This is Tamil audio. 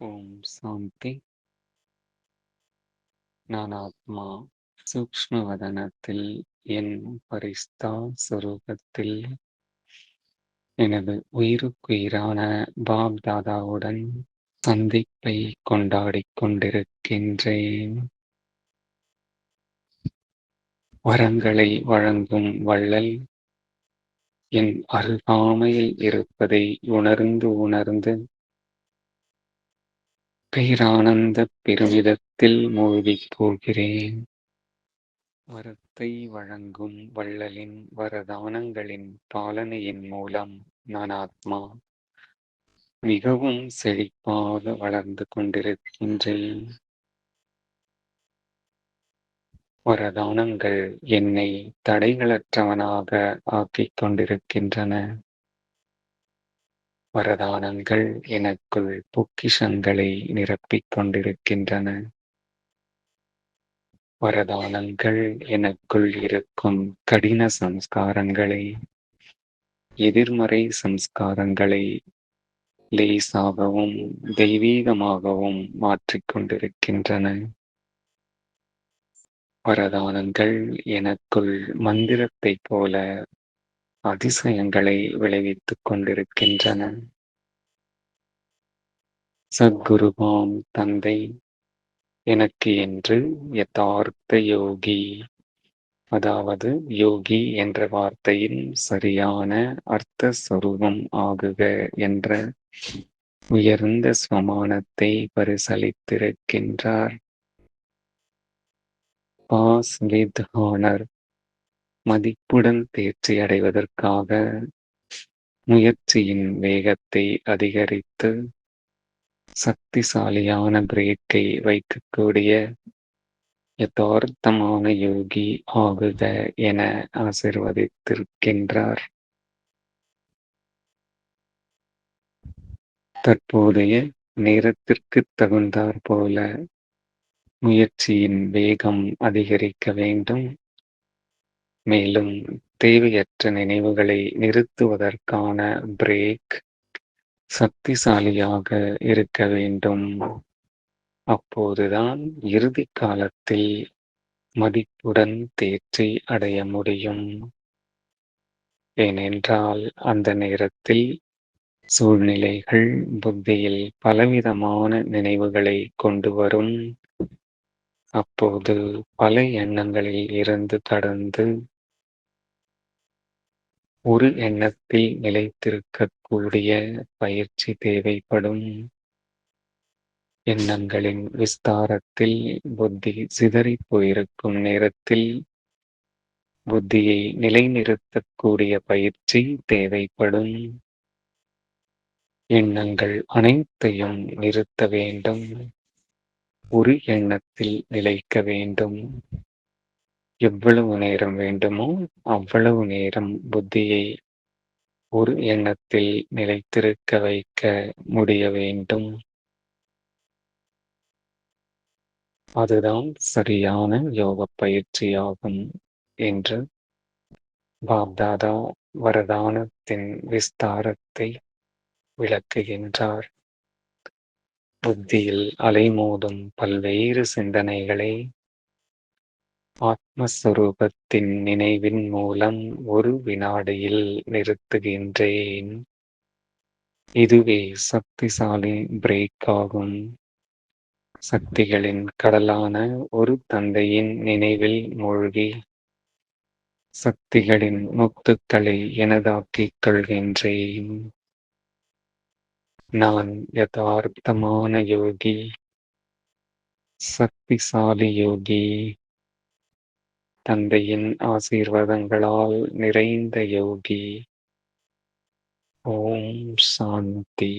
ஓம் சாந்தி. நான் ஆத்மா சூக்ஷ்ம வதனத்தில் என் பரிஸ்தா சுரூபத்தில். எனது உயிருக்குயிரான பாப் தாதாவுடன் சந்திப்பை கொண்டாடிக் கொண்டிருக்கின்றேன். வரங்களை வழங்கும் வள்ளல் என் அருகாமையில் இருப்பதை உணர்ந்து உணர்ந்து பேரானந்த பெருமிதத்தில் மூழ்கிப் போகிறேன். வரத்தை வழங்கும் வள்ளலின் வரதானங்களின் பாலனையின் மூலம் நான் ஆத்மா. மிகவும் செழிப்பாக வளர்ந்து கொண்டிருக்கின்றேன். வரதானங்கள் என்னை தடைகளற்றவனாக ஆக்கிக் கொண்டிருக்கின்றன. வரதானங்கள் எனக்குள் பொக்கிஷங்களை நிரப்பிக் கொண்டிருக்கின்றன வரதானங்கள் எனக்குள் இருக்கும் கடின சம்ஸ்காரங்களை எதிர்மறை சம்ஸ்காரங்களை லேசாகவும் தெய்வீகமாகவும் மாற்றிக் கொண்டிருக்கின்றன வரதானங்கள் எனக்குள் மந்திரத்தைப் போல அதிசயங்களை விளைவித்துக் கொண்டிருக்கின்றன. சத்குருவாம் தந்தை எனக்கு என்று யதார்த்த யோகி. அதாவது யோகி என்ற வார்த்தையின் சரியான அர்த்த சொரூபம் ஆகுக என்ற உயர்ந்த ஸ்வமானத்தை பரிசளித்திருக்கின்றார். பாஸ் வித் ஹானர் மதிப்புடன் தேர்ச்சி அடைவதற்காக முயற்சியின் வேகத்தை அதிகரித்து சக்திசாலியான பிரேக்கை வைக்கக்கூடிய யதார்த்தமான யோகி ஆகுக என ஆசிர்வதித்திருக்கின்றார். தற்போதைய நேரத்திற்கு தகுந்தாற் போல முயற்சியின் வேகம் அதிகரிக்க வேண்டும். மேலும் தேவையற்ற நினைவுகளை நிறுத்துவதற்கான பிரேக் சக்திசாலியாக இருக்க வேண்டும். அப்போதுதான் இறுதி காலத்தில் மதிப்புடன் தேர்ச்சி அடைய முடியும். ஏனென்றால் அந்த நேரத்தில் சூழ்நிலைகள் புத்தியில் பலவிதமான நினைவுகளை கொண்டு வரும். அப்போது பல எண்ணங்களில் இருந்து கடந்து ஒரு எண்ணத்தில் நிலைத்திருக்கக்கூடிய பயிற்சி தேவைப்படும். எண்ணங்களின் விஸ்தாரத்தில் புத்தி சிதறி போயிருக்கும் நேரத்தில் புத்தியை நிலைநிறுத்தக்கூடிய பயிற்சி தேவைப்படும். எண்ணங்கள் அனைத்தையும் நிறுத்த வேண்டும். ஒரு எண்ணத்தில் நிலைக்க வேண்டும். எவ்வளவு நேரம் வேண்டுமோ அவ்வளவு நேரம் புத்தியை ஒரு எண்ணத்தில் நிலைத்திருக்க வைக்க முடிய வேண்டும். அதுதான் சரியான யோக பயிற்சியாகும் என்று பாப்தாதா வரதானத்தின் விஸ்தாரத்தை விளக்குகின்றார். புத்தியில் அலைமோதும் பல்வேறு சிந்தனைகளை ஆத்மஸ்வரூபத்தின் நினைவின் மூலம் ஒரு வினாடியில் நிறுத்துகின்றேன். இதுவே சக்திசாலி பிரேக் ஆகும். சக்திகளின் கடலான ஒரு தந்தையின் நினைவில் மூழ்கி சக்திகளின் முத்துக்களை எனதாக்கிக் கொள்கின்றேன். நான் யதார்த்தமான யோகி சக்திசாலி யோகி தந்தையின் ஆசீர்வாதங்களால் நிறைந்த யோகி. ஓம் சாந்தி.